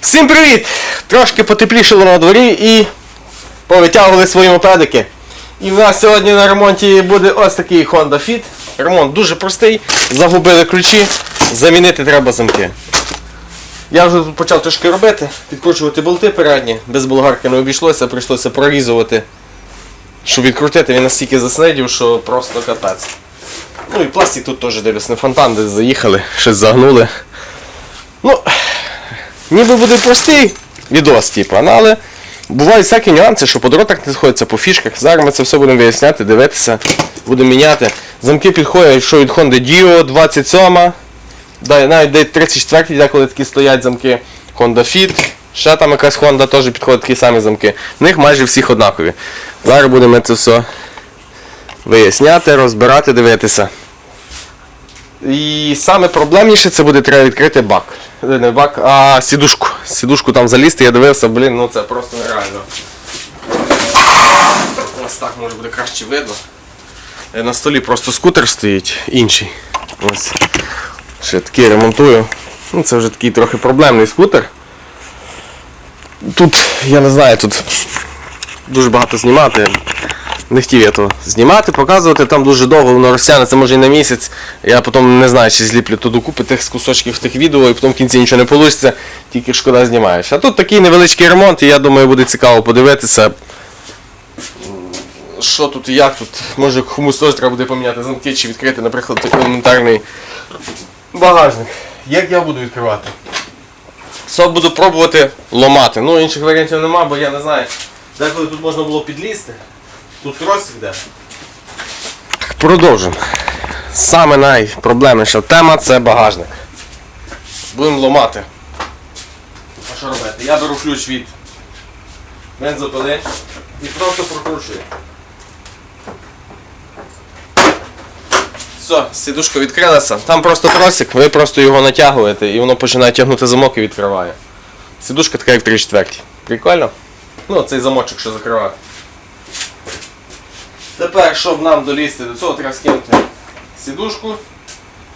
Всім привіт! Трошки потеплішало на дворі і повитягували свої мопедики. І в нас сьогодні на ремонті буде ось такий Honda Fit. Ремонт дуже простий. Загубили ключі, замінити треба замки. Я вже почав трошки робити, підкручувати болти передні, без болгарки не обійшлося, прийшлося прорізувати. Щоб відкрутити, він настільки заснидів, що просто капець. Ну і пластик тут теж дивлюсь, не фонтан, десь заїхали, щось загнули. Ну, ніби буде простий відос, типу, ну, але бувають всякі нюанси, що по дротах не сходиться, по фішках. Зараз ми це все будемо виясняти, дивитися, будемо міняти. Замки підходять, що від Honda Dio 27, да, навіть де 34 деколи такі стоять замки. Honda Fit, ще там якась Honda теж підходить такі самі замки. В них майже всіх однакові. Зараз будемо це все виясняти, розбирати, дивитися. І саме проблемніше це буде треба відкрити бак. Е, Не бак, а сідушку. Сідушку там залізти, я дивився, блін, ну це просто нереально. Ось так може буде краще видно. Е, На столі просто скутер стоїть, інший. Ось. Ще такий ремонтую. Ну, це вже такий трохи проблемний скутер. Тут, я не знаю, тут дуже багато знімати. Не хотів я то знімати, показувати, там дуже довго воно розтягнеться, може і на місяць. Я потім не знаю, чи зліплю то докупи тих кусочків тих відео, і потім в кінці нічого не вийде, тільки шкода знімаєш. А тут такий невеличкий ремонт, і я думаю, буде цікаво подивитися. Що тут і як тут. Може комусь теж треба буде поміняти замки чи відкрити, наприклад, такий елементарний багажник. Як я буду відкривати? Все буду пробувати ломати. Ну, інших варіантів нема, бо я не знаю. Деколи тут можна було підлізти. Тут тросик йде. Продовжимо. Саме найпроблемніша тема це багажник. Будемо ломати. А що робити? Я беру ключ від бензопили і просто прокручую. Все, сідушка відкрилася. Там просто тросик, ви просто його натягуєте і воно починає тягнути замок і відкриває. Сідушка така як 3 четверті. Прикольно? Ну, цей замочок, що закриває. Тепер, щоб нам долізти до цього, треба скинути сідушку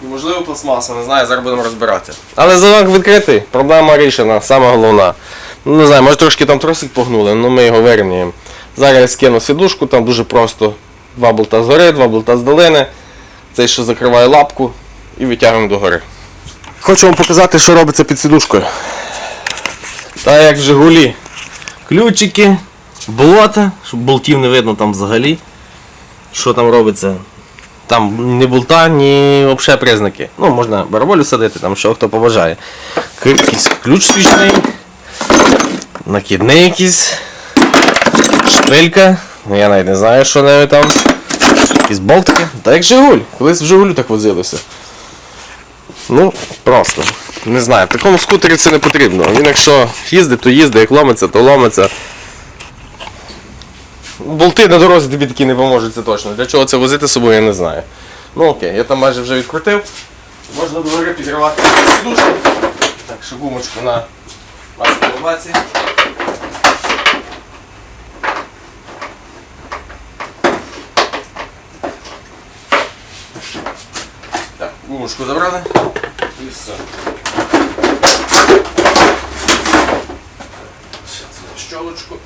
і можливо пластмасу, не знаю, зараз будемо розбирати. Але замок відкритий, проблема рішена, саме головна. Ну не знаю, може трошки там тросик погнули, але ми його вирівняємо. Зараз я скину сідушку, там дуже просто два болта згори, два болта з долини. Цей, що закриває лапку і витягуємо догори. Хочу вам показати, що робиться під сідушкою. Та як в Жигулі. Ключики, болота, щоб болтів не видно там взагалі. Що там робиться? Там ні болта, ні взагалі признаки. Ну, можна бараболю садити, там що хто побажає. Якийсь ключ свічний, накидний якийсь, шпилька. Ну я навіть не знаю, що нею там. Якісь болтики. Та як Жигуль. Колись в Жигулю так возилося. Ну, просто. Не знаю, в такому скутері це не потрібно. Він якщо їздить, то їздить, як ломиться, то ломиться. Болти на дорозі тобі такі не поможуть, це точно. Для чого це возити з собою, я не знаю. Ну окей, я там майже вже відкрутив. Можна до гори підривати сідушку. Так, ще гумочку на маслобаці. Так, гумочку забрали. І все. Ще цю щолочку.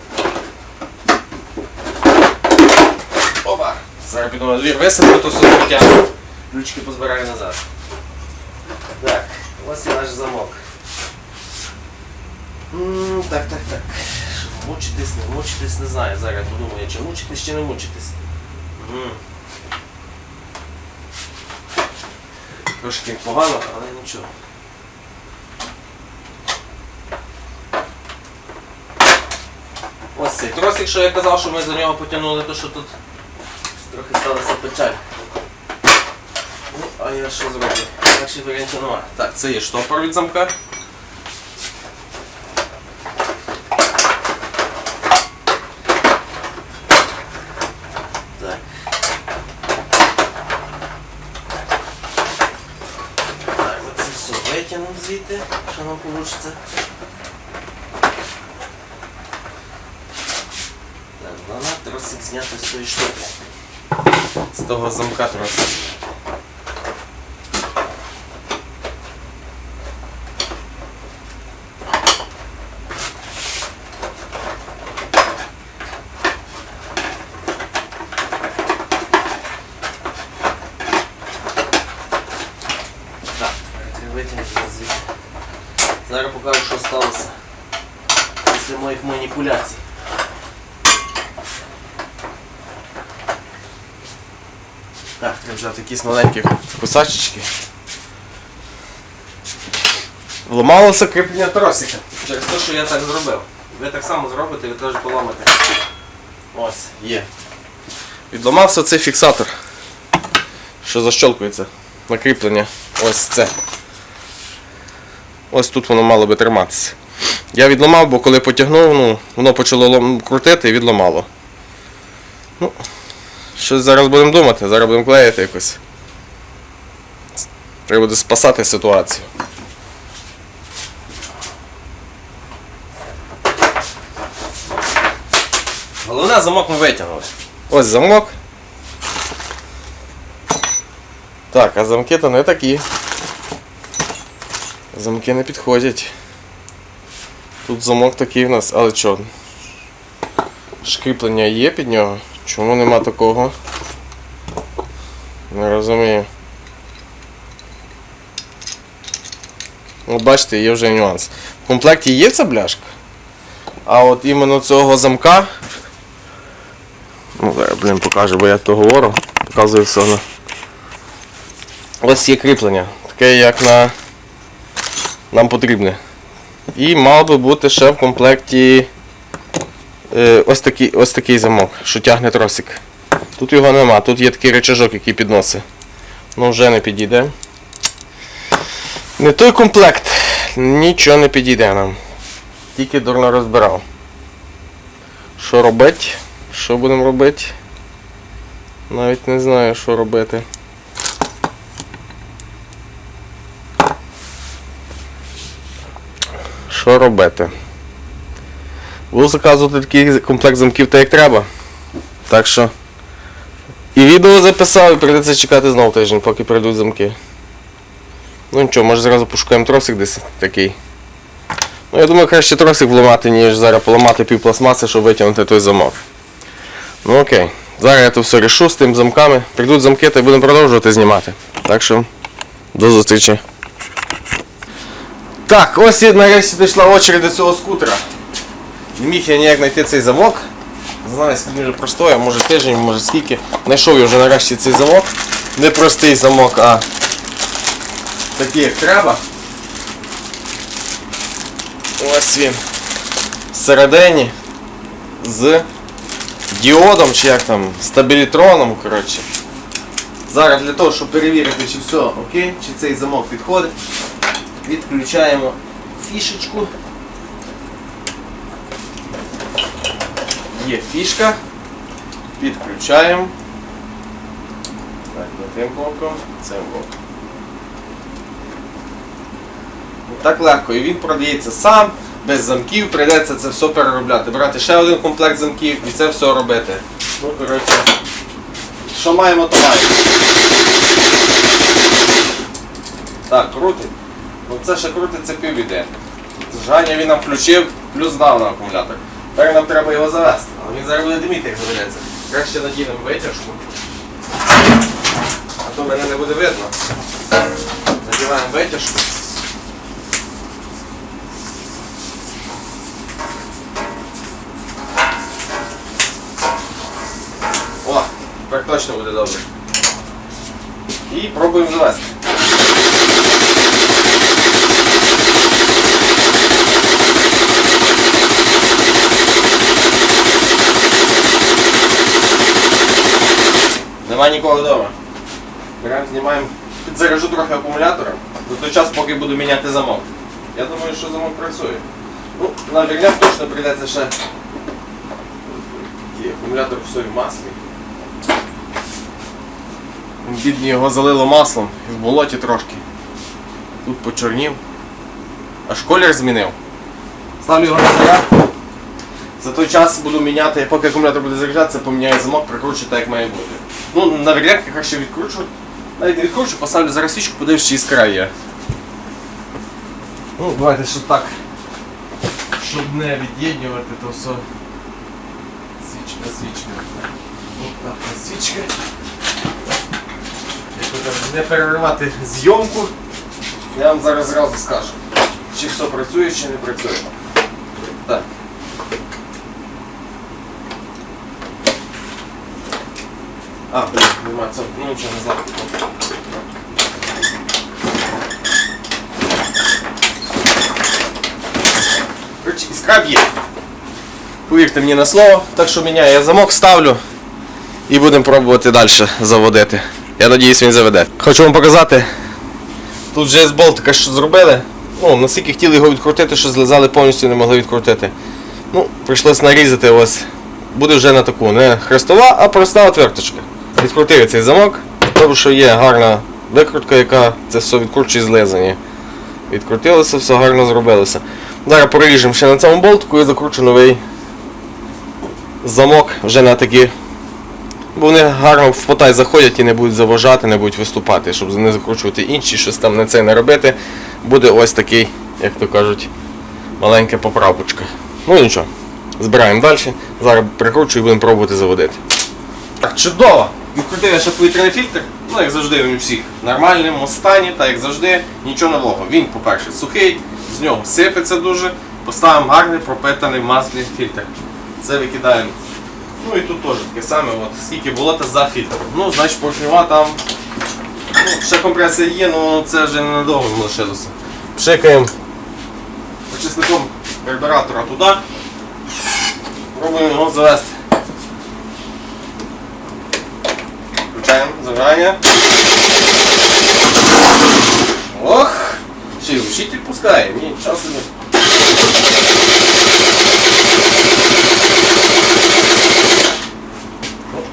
Зараз піду на то все потягну. Ключки позбираю назад. Так, ось і наш замок. Так, так, так. Мучитись, не мучитись, не знаю. Зараз подумаю, чи мучитись, чи не мучитись. Трошки погано, але нічого. Ось цей тросик, що я казав, що ми за нього потягнули, то що тут трохи сталася печаль. Ну, а я що зроблю? Інакше варіантів немає. Так, це є штопор від замка. Так. Так, оце все витягнемо звідти, що нам вийде. Так, вона тросик зняти з тої штуки. Того замка тросик. покажу, що сталося після моїх маніпуляцій. Так, треба взяти якісь маленькі кусачечки. Вламалося кріплення тросика через те, що я так зробив. Ви так само зробите, ви теж поламите. Ось, є. Відламався цей фіксатор, що защолкується на кріплення. Ось це. Ось тут воно мало би триматися. Я відламав, бо коли потягнув, ну, воно почало крутити і відламало. Ну, щось зараз будемо думати, зараз будемо клеїти якось. Треба буде спасати ситуацію. Головне замок ми витягнули. Ось замок. Так, а замки то не такі. Замки не підходять. Тут замок такий в нас, але що? Шкріплення є під нього? Чому нема такого? Не розумію. От бачите, є вже нюанс. В комплекті є ця бляшка, а от іменно цього замка. Ну, зараз, блін, покажу, бо я то говорю. Показую все на. Ось є кріплення, таке як на нам потрібне. І мав би бути ще в комплекті ось, такий, ось такий замок, що тягне тросик. Тут його нема, тут є такий речажок, який підносить. Ну вже не підійде. Не той комплект, нічого не підійде нам. Тільки дурно розбирав. Що робити? Що будемо робити? Навіть не знаю, що робити. Що робити? Буду заказувати такий комплект замків так як треба. Так що. І відео записав, і прийдеться чекати знову тиждень, поки прийдуть замки. Ну нічого, може зразу пошукаємо тросик десь такий. Ну я думаю, краще тросик вламати, ніж зараз поламати пів пластмаси, щоб витягнути той замок. Ну окей. Зараз я то все решу з тим замками. Прийдуть замки, та й будемо продовжувати знімати. Так що, до зустрічі. Так, ось і нарешті дійшла очередь до цього скутера. Не міг я ніяк знайти цей замок. Не знаю, скільки вже простояв, може тиждень, може скільки. Знайшов я вже нарешті цей замок. Не простий замок, а такий як треба. Ось він. Всередині з діодом, чи як там, стабілітроном, коротше. Зараз для того, щоб перевірити, чи все окей, чи цей замок підходить, відключаємо фішечку. Є фішка. Підключаємо. Так, не тим боком, цим боком. Ну, Так легко. І він продається сам, без замків, прийдеться це все переробляти. Брати ще один комплект замків і це все робити. Ну, коротше, що маємо, то маємо. Так, крутить. Ну це ще крутиться півбіди. Зжання він нам включив, плюс дав на акумулятор. Тепер нам треба його завести. Але він зараз буде диміти, як заведеться. Краще надінемо витяжку. А то мене не буде видно. Надіваємо витяжку. О, тепер точно буде добре. І пробуємо завести. Нема нікого вдома. Беремо, знімаємо, підзаряжу трохи акумулятора, до той час, поки буду міняти замок. Я думаю, що замок працює. Ну, на вірняк точно прийдеться ще. Є акумулятор все в маслі. Бідні його залило маслом в болоті трошки. Тут почорнів. Аж колір змінив. Ставлю його на зарядку. За той час буду міняти, поки акумулятор буде заряджатися, поміняю замок, прикручу так, як має бути. Ну, на вірляк краще відкручу. Навіть не відкручу, поставлю зараз свічку, подивлюсь, чи іскра є. Ну, давайте ще так. Щоб не від'єднювати, то все. Свічка, свічка. Ось так, свічка. Якщо не переривати зйомку, я вам зараз зразу скажу. чи все працює, чи не працює. Так. А, блін, немає це. Ну нічого не знаю. Короче, іскра б'є. Повірте мені на слово, так що міняю я замок, ставлю і будемо пробувати далі заводити. Я надіюсь, він заведе. Хочу вам показати. Тут вже з болтика що зробили. Ну, наскільки хотіли його відкрутити, що злизали повністю не могли відкрутити. Ну, прийшлось нарізати ось. Буде вже на таку, не хрестова, а проста отверточка. Відкрутив цей замок, тому що є гарна викрутка, яка це все відкручує злизані. Відкрутилося, все гарно зробилося. Зараз поріжемо ще на цьому болтику і закручу новий замок вже на такі. Бо вони гарно в потай заходять і не будуть заважати, не будуть виступати, щоб не закручувати інші, щось там на це не робити. Буде ось такий, як то кажуть, маленька поправочка. Ну нічого, збираємо далі. Зараз прикручу і будемо пробувати заводити. Так, чудово! Відкрутив я ще повітряний фільтр, ну як завжди він у всіх в нормальному стані, та як завжди, нічого нового. Він, по-перше, сухий, з нього сипеться дуже. Поставимо гарний пропитаний маслі фільтр. Це викидаємо. Ну і тут теж таке саме, от, скільки болота за фільтром. Ну, значить поршнева там. Ну, ще компресія є, але це вже ненадовго лишилося. Пшикаємо очисником карбюратора туди. Пробуємо його завести. Включаємо. Ох! Ще й учитель пускає, ні, часу не.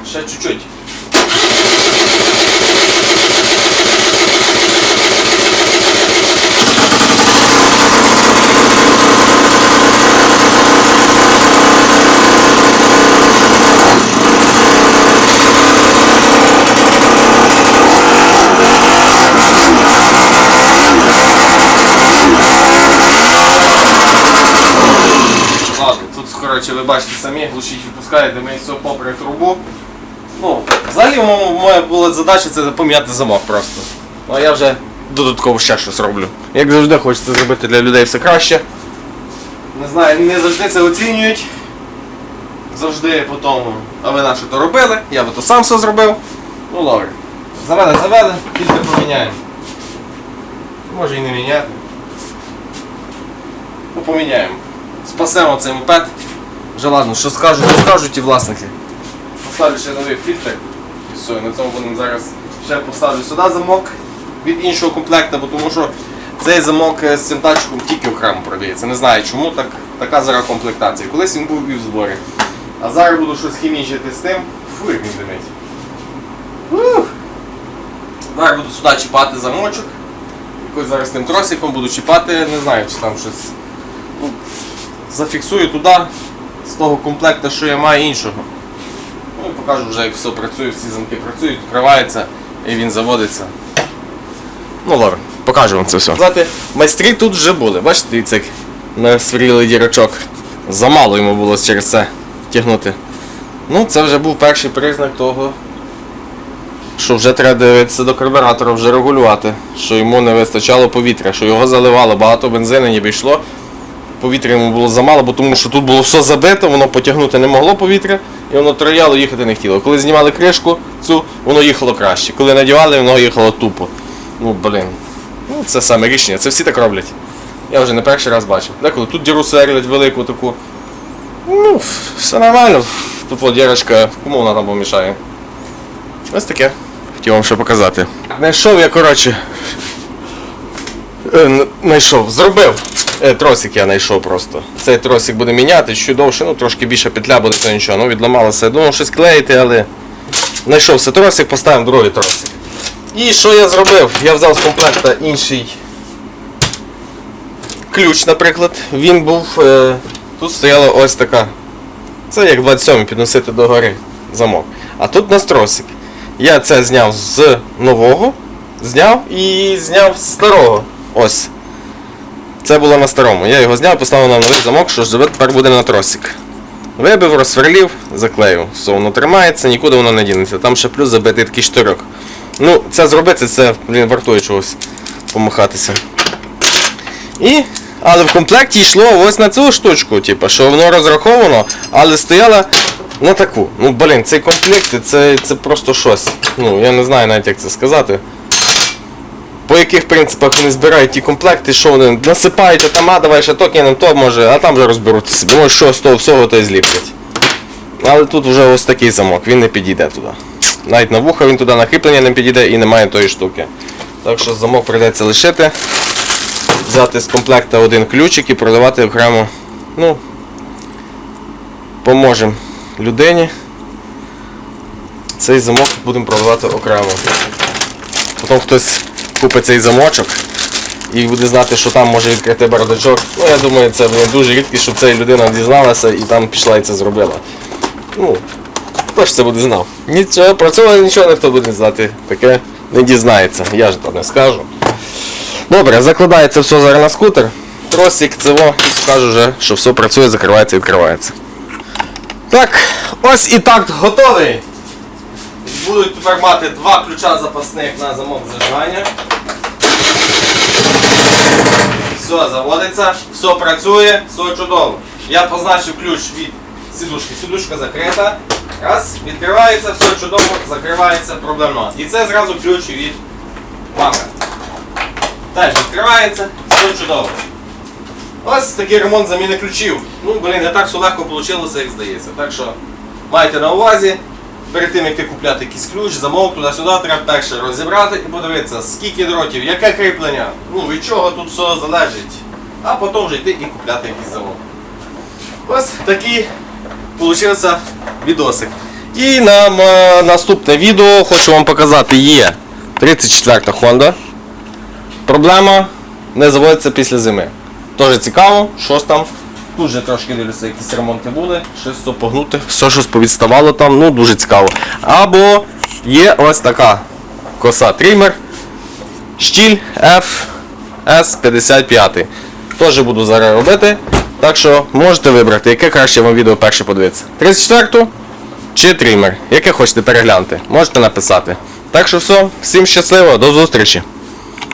Сейчас чуть-чуть. Ладно, тут, коротше, ви бачите самі, глушитель пускає, де ми все попри трубу. Ну, взагалі моя була задача це поміняти замок просто. Ну а я вже додатково ще щось роблю. Як завжди хочеться зробити для людей все краще. Не знаю, не завжди це оцінюють. Завжди по тому, а ви наше то робили, я би то сам все зробив. Ну добре. Завели, завели, тільки поміняємо. Може і не міняти. Ну поміняємо. Спасемо цей мопед. Вже ладно, що скажуть, то скажуть і власники. Поставлю ще новий фільтр. І все, на цьому будемо зараз ще поставлю сюди замок від іншого комплекту, бо тому що цей замок е, з цим датчиком тільки окремо продається. Не знаю чому так, така зараз комплектація. Колись він був і в зборі. А зараз буду щось хімічити з тим. Фу, як він димить. Зараз буду сюди чіпати замочок. Якось зараз тим тросиком буду чіпати, не знаю, чи там щось. Ну, зафіксую туди з того комплекту, що я маю іншого. Ну і покажу вже, як все працює, всі замки працюють, відкривається і він заводиться. Ну ладно, покажу вам це все. Знаєте, майстрі тут вже були. Бачите, як насвірили дірочок. Замало йому було через це тягнути. Ну, це вже був перший признак того, що вже треба дивитися до карбюратора, вже регулювати, що йому не вистачало повітря, що його заливало, багато бензину ніби йшло. Повітря йому було замало, бо тому що тут було все забито, воно потягнути не могло повітря, і воно трояло, їхати не хотіло. Коли знімали кришку цю, воно їхало краще. Коли надівали, воно їхало тупо. Ну, блін. Ну, це саме рішення, це всі так роблять. Я вже не перший раз бачив. Деколи тут діру сверлять велику таку. Ну, все нормально. Тут от дірочка, кому вона там помішає. Ось таке. Хотів вам ще показати. Знайшов я, коротше. е, Знайшов, зробив. Е, Тросик я знайшов просто. Цей тросик буде міняти, що довше, ну трошки більше петля буде, то нічого. Ну відламалося. Думав щось клеїти, але знайшовся тросик, поставив другий тросик. І що я зробив? Я взяв з комплекта інший ключ, наприклад. Він був. Е, тут стояла ось така. Це як 27 підносити до гори замок. А тут у нас тросик. Я це зняв з нового, зняв і зняв з старого. Ось. Це було на старому. Я його зняв, поставив на новий замок, що ж тепер буде на тросик. Вибив, розсверлів, заклеїв. Все, воно тримається, нікуди воно не дінеться. Там ще плюс забитий такий штирок. Ну, це зробити, це блін, вартує чогось помахатися. І. Але в комплекті йшло ось на цю штучку, типу, що воно розраховано, але стояло на таку. Ну, блін, цей комплект це, це просто щось. Ну, я не знаю навіть як це сказати. По яких принципах вони збирають ті комплекти, що вони насипають, а там, а давай ще то кинемо, то може, а там вже розберуться собі. Може, що з того всього то і зліплять. Але тут вже ось такий замок, він не підійде туди. Навіть на вуха він туди на кріплення не підійде і немає тої штуки. Так що замок прийдеться лишити, взяти з комплекта один ключик і продавати окремо. Ну, поможемо людині. Цей замок будемо продавати окремо. Потім хтось купить цей замочок і буде знати, що там може відкрити бардачок. Ну, я думаю, це блін, дуже рідкість, щоб ця людина дізналася і там пішла і це зробила. Ну, хто ж це буде знав? Нічого, про це нічого ніхто буде знати. Таке не дізнається, я ж то не скажу. Добре, закладається все зараз на скутер. Тросик, цево, скажу вже, що все працює, закривається і відкривається. Так, ось і так готовий. Будуть тепер мати два ключа запасних на замок зажигання. Все, заводиться, все працює, все чудово. Я позначив ключ від сідушки. Сідушка закрита. Раз, відкривається, все чудово, закривається, проблем нема. І це зразу ключ від бака. Теж відкривається, все чудово. Ось такий ремонт заміни ключів. Ну, блін, не так все легко вийшло, як здається. Так що майте на увазі, перед тим як ти купляти якийсь ключ, замок туди-сюди, треба перше розібрати і подивитися, скільки дротів, яке кріплення, ну від чого тут все залежить. А потім вже йти і купляти якийсь замок. Ось такий получився відосик. І нам е, наступне відео хочу вам показати є 34 Honda. Проблема не заводиться після зими. Дуже цікаво, що ж там. Тут же трошки дивлюся, якісь ремонти були, щось все погнути, все щось повідставало там, ну дуже цікаво. Або є ось така коса трімер, штіль FS55. Теж буду зараз робити. Так що можете вибрати, яке краще вам відео перше подивитися. 34 чи трімер, яке хочете переглянути, можете написати. Так що все, всім щасливо, до зустрічі!